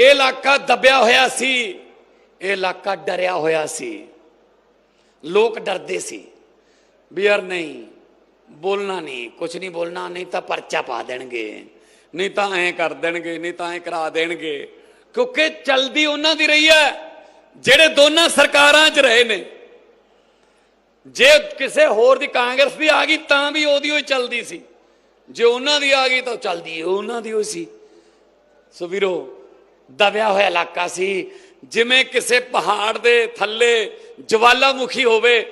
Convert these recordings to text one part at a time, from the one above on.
ਇਹ ਇਲਾਕਾ ਦਬਿਆ ਹੋਇਆ ਸੀ, ਇਹ ਇਲਾਕਾ ਡਰਿਆ ਹੋਇਆ ਸੀ। ਲੋਕ ਡਰਦੇ ਸੀ ਵੀ ਯਾਰ ਨਹੀਂ, ਬੋਲਣਾ ਨਹੀਂ ਕੁਝ ਨਹੀਂ ਬੋਲਣਾ, ਨਹੀਂ ਤਾਂ ਪਰਚਾ ਪਾ ਦੇਣਗੇ, ਨਹੀਂ ਤਾਂ ਐਂ ਕਰ ਦੇਣਗੇ, ਨਹੀਂ ਤਾਂ ਐਂ ਕਰਾ ਦੇਣਗੇ। ਕਿਉਂਕਿ ਚਲਦੀ ਉਹਨਾਂ ਦੀ ਰਹੀ ਹੈ, ਜਿਹੜੇ ਦੋਨਾਂ ਸਰਕਾਰਾਂ 'ਚ ਰਹੇ ਨੇ। ਜੇ ਕਿਸੇ ਹੋਰ ਦੀ ਕਾਂਗਰਸ ਦੀ ਆ ਗਈ, ਤਾਂ ਵੀ ਉਹਦੀ ਹੋਈ ਚੱਲਦੀ ਸੀ। ਜੇ ਉਹਨਾਂ ਦੀ ਆ ਗਈ, ਤਾਂ ਚੱਲਦੀ, ਉਹਨਾਂ ਦੀ ਹੋਈ ਸੀ। ਸੋ ਵੀਰੋ ਦਬਿਆ ਹੋਇਆ ਇਲਾਕਾ ਸੀ। ਜਿਵੇਂ ਕਿਸੇ ਪਹਾੜ ਦੇ ਥੱਲੇ ਜਵਾਲਾਮੁਖੀ ਹੋਵੇ,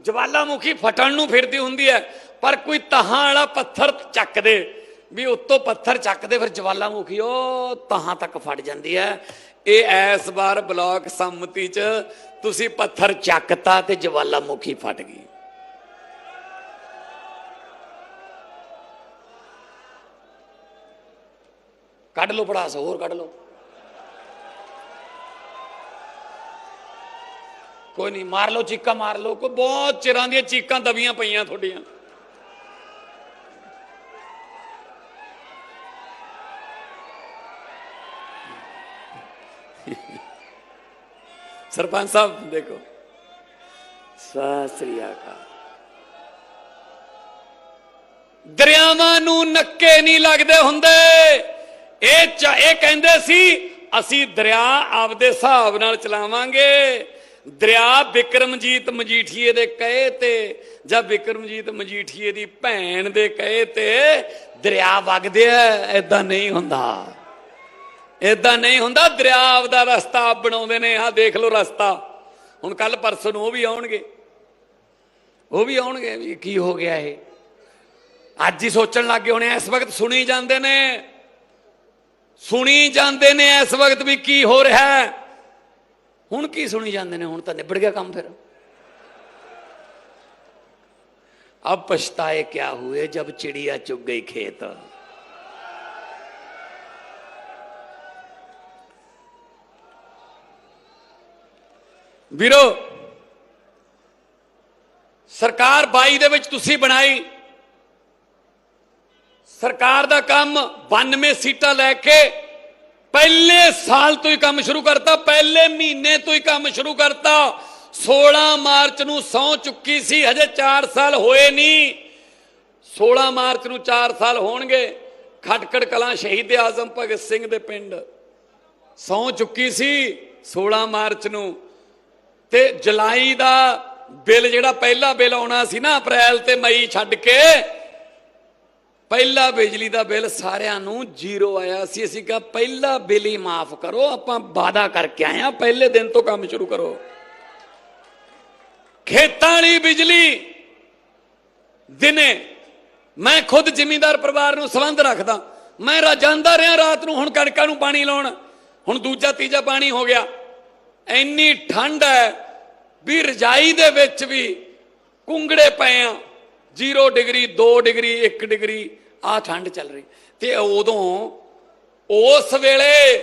ਜਵਾਲਾਮੁਖੀ ਫਟਣ ਨੂੰ ਫਿਰਦੀ ਹੁੰਦੀ ਹੈ, ਪਰ ਕੋਈ ਤਹਾਂ ਵਾਲਾ ਪੱਥਰ ਚੱਕ ਦੇ, ਵੀ ਉੱਤੋਂ ਪੱਥਰ ਚੱਕਦੇ ਫਿਰ ਜਵਾਲਾਮੁਖੀ ਉਹ ਤਹਾਂ ਤੱਕ ਫਟ ਜਾਂਦੀ ਹੈ। ਇਹ ਐਸ ਵਾਰ ਬਲਾਕ ਸੰਮਤੀ ਚ ਤੁਸੀਂ ਪੱਥਰ ਚੱਕਤਾ ਤੇ ਜਵਾਲਾਮੁਖੀ ਫਟ ਗਈ। ਕੱਢ ਲਓ ਪੜਾਸ ਹੋਰ ਕੱਢ ਲਓ। ਕੋਈ ਨਹੀਂ, ਮਾਰ ਲਓ ਚੀਕਾਂ, ਮਾਰ ਲਓ। ਕੋਈ ਬਹੁਤ ਚਿਰਾਂ ਦੀਆਂ ਚੀਕਾਂ ਦਬੀਆਂ ਪਈਆਂ ਤੁਹਾਡੀਆਂ। ਸਰਪੰਚ ਸਾਹਿਬ, ਦੇਖੋ। ਸਤਿ ਸ੍ਰੀ ਅਕਾਲ। ਦਰਿਆਵਾਂ ਨੂੰ ਨੱਕੇ ਨਹੀਂ ਲੱਗਦੇ ਹੁੰਦੇ। ਇਹ ਚ- ਇਹ ਕਹਿੰਦੇ ਸੀ, ਅਸੀਂ ਦਰਿਆ ਆਪਦੇ ਹਿਸਾਬ ਨਾਲ ਚਲਾਵਾਂਗੇ। ਦਰਿਆ ਵਿਕਰਮਜੀਤ ਮਜੀਠੀਏ ਦੇ ਕਹੇ ਤੇ, ਜਾਂ ਵਿਕਰਮਜੀਤ ਮਜੀਠੀਏ ਦੀ ਭੈਣ ਦੇ ਕਹੇ ਤੇ, ਦਰਿਆ ਵਗਦੇ ਐ ਐਦਾਂ ਨਹੀਂ ਹੁੰਦਾ। ਐਦਾਂ ਨਹੀਂ ਹੁੰਦਾ, ਦਰਿਆ ਆਪਦਾ ਰਸਤਾ ਆਪ ਬਣਾਉਂਦੇ ਨੇ, ਆਹ ਦੇਖ ਲਓ ਰਸਤਾ। ਹੁਣ ਕੱਲ ਪਰਸੋਂ ਨੂੰ ਉਹ ਵੀ ਆਉਣਗੇ। ਉਹ ਵੀ ਆਉਣਗੇ ਵੀ ਕੀ ਹੋ ਗਿਆ ਇਹ। ਅੱਜ ਹੀ ਸੋਚਣ ਲੱਗੇ ਹੋਣੇ, ਇਸ ਵਕਤ ਸੁਣੀ ਜਾਂਦੇ ਨੇ। ਸੁਣੀ ਜਾਂਦੇ ਨੇ ਇਸ ਵਕਤ ਵੀ ਕੀ ਹੋ ਰਿਹਾ। ਹੈ ਹੁਣ ਕੀ ਸੁਣੀ ਜਾਂਦੇ ਨੇ ਹੁਣ ਤਾਂ ਨਿਬੜ ਗਿਆ ਕੰਮ ਫਿਰ अब पछताए क्या हुए जब चिड़िया चुग गई खेत ਵੀਰੋ ਸਰਕਾਰ 22 ਦੇ ਵਿੱਚ ਤੁਸੀਂ ਬਣਾਈ ਸਰਕਾਰ ਦਾ ਕੰਮ 92 ਸੀਟਾਂ ਲੈ ਕੇ ਪਹਿਲੇ ਸਾਲ ਤੋਂ ਹੀ ਕੰਮ ਸ਼ੁਰੂ ਕਰਤਾ, ਪਹਿਲੇ ਮਹੀਨੇ ਤੋਂ ਹੀ ਕੰਮ ਸ਼ੁਰੂ ਕਰਤਾ। 16 ਮਾਰਚ ਨੂੰ ਸੌ ਚੁੱਕੀ ਸੀ, ਹਜੇ 4 ਸਾਲ ਹੋਏ ਨਹੀਂ। 16 ਮਾਰਚ ਨੂੰ 4 ਸਾਲ ਹੋਣਗੇ, ਖਟਕੜ ਕਲਾਂ ਸ਼ਹੀਦ ਆਜ਼ਮ ਭਗਤ ਸਿੰਘ ਦੇ ਪਿੰਡ। ਸੌ ਚੁੱਕੀ ਸੀ 16 ਮਾਰਚ ਨੂੰ। ਤੇ ਜੁਲਾਈ ਦਾ ਬਿੱਲ ਜਿਹੜਾ ਪਹਿਲਾ ਬਿੱਲ ਆਉਣਾ ਸੀ ਨਾ, ਅਪ੍ਰੈਲ ਤੇ ਮਈ ਛੱਡ ਕੇ ਪਹਿਲਾ ਬਿਜਲੀ ਦਾ ਬਿੱਲ ਸਾਰਿਆਂ ਨੂੰ ਜ਼ੀਰੋ ਆਇਆ ਸੀ। ਅਸੀਂ ਕਿਹਾ, ਪਹਿਲਾ ਬਿੱਲ ਹੀ ਮਾਫ ਕਰੋ, ਆਪਾਂ ਵਾਦਾ ਕਰਕੇ ਆਏ ਆ ਪਹਿਲੇ ਦਿਨ ਤੋਂ ਕੰਮ ਸ਼ੁਰੂ ਕਰੋ। ਖੇਤਾਂ ਵਾਲੀ ਬਿਜਲੀ ਦਿਨੇ ਮੈਂ ਖੁਦ ਜ਼ਿਮੀਂਦਾਰ ਪਰਿਵਾਰ ਨੂੰ ਸੰਬੰਧ ਰੱਖਦਾ। ਮੈਂ ਰਾ, ਜਾਂਦਾ ਰਿਹਾ ਰਾਤ ਨੂੰ, ਹੁਣ ਕਣਕਾਂ ਨੂੰ ਪਾਣੀ ਲਾਉਣ। ਹੁਣ ਦੂਜਾ, ਤੀਜਾ ਪਾਣੀ ਹੋ ਗਿਆ। ਇੰਨੀ ਠੰਡ ਹੈ ਵੀ ਰਜਾਈ ਦੇ ਵਿੱਚ ਵੀ ਕੁੰਗੜੇ ਪਏ ਆ। 0 ਡਿਗਰੀ 2 ਡਿਗਰੀ 1 ਡਿਗਰੀ। ਆ ਠੰਡ ਚੱਲ ਰਹੀ। ਤੇ ਉਦੋਂ ਉਸ ਵੇਲੇ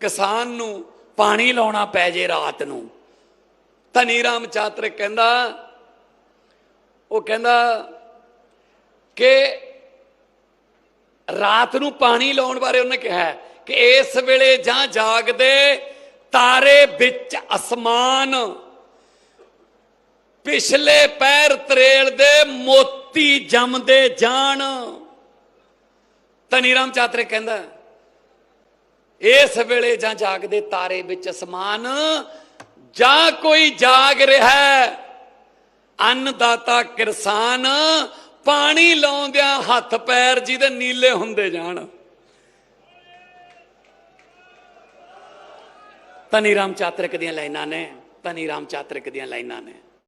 ਕਿਸਾਨ ਨੂੰ ਪਾਣੀ ਲਾਉਣਾ ਪੈ ਜੇ ਰਾਤ ਨੂੰ। ਧਨੀ ਰਾਮ ਚਾਤਰ ਕਹਿੰਦਾ, ਉਹ ਕਹਿੰਦਾ ਕਿ ਰਾਤ ਨੂੰ ਪਾਣੀ ਲਾਉਣ ਬਾਰੇ ਉਹਨੇ ਕਿਹਾ ਕਿ ਇਸ ਵੇਲੇ ਜਾਂ ਜਾਗਦੇ ਤਾਰੇ ਵਿੱਚ ਅਸਮਾਨ, ਪਿਛਲੇ ਪੈਰ ਤਰੇਲ ਦੇ ਮੋਤੀ ਜੰਮਦੇ ਜਾਣ। ਧਨੀ ਰਾਮ ਚਾਤਰੇ ਕਹਿੰਦਾ, ਇਸ ਵੇਲੇ ਜਾਂ ਜਾਗਦੇ ਤਾਰੇ ਵਿੱਚ ਅਸਮਾਨ, ਜਾਂ ਕੋਈ ਜਾਗ ਰਿਹਾ ਹੈ। ਅੰਨਦਾਤਾ ਕਿਰਸਾਨ, ਪਾਣੀ ਲਾਉਂਦਿਆਂ ਹੱਥ ਪੈਰ ਜਿਹਦੇ ਨੀਲੇ ਹੁੰਦੇ ਜਾਣ। ਧਨੀ ਰਾਮ ਚਾਤਰਕ ਦੀਆਂ ਲਾਈਨਾਂ ਨੇ ਧਨੀ ਰਾਮ ਚਾਤਰਿਕ ਦੀਆਂ ਲਾਈਨਾਂ ਨੇ।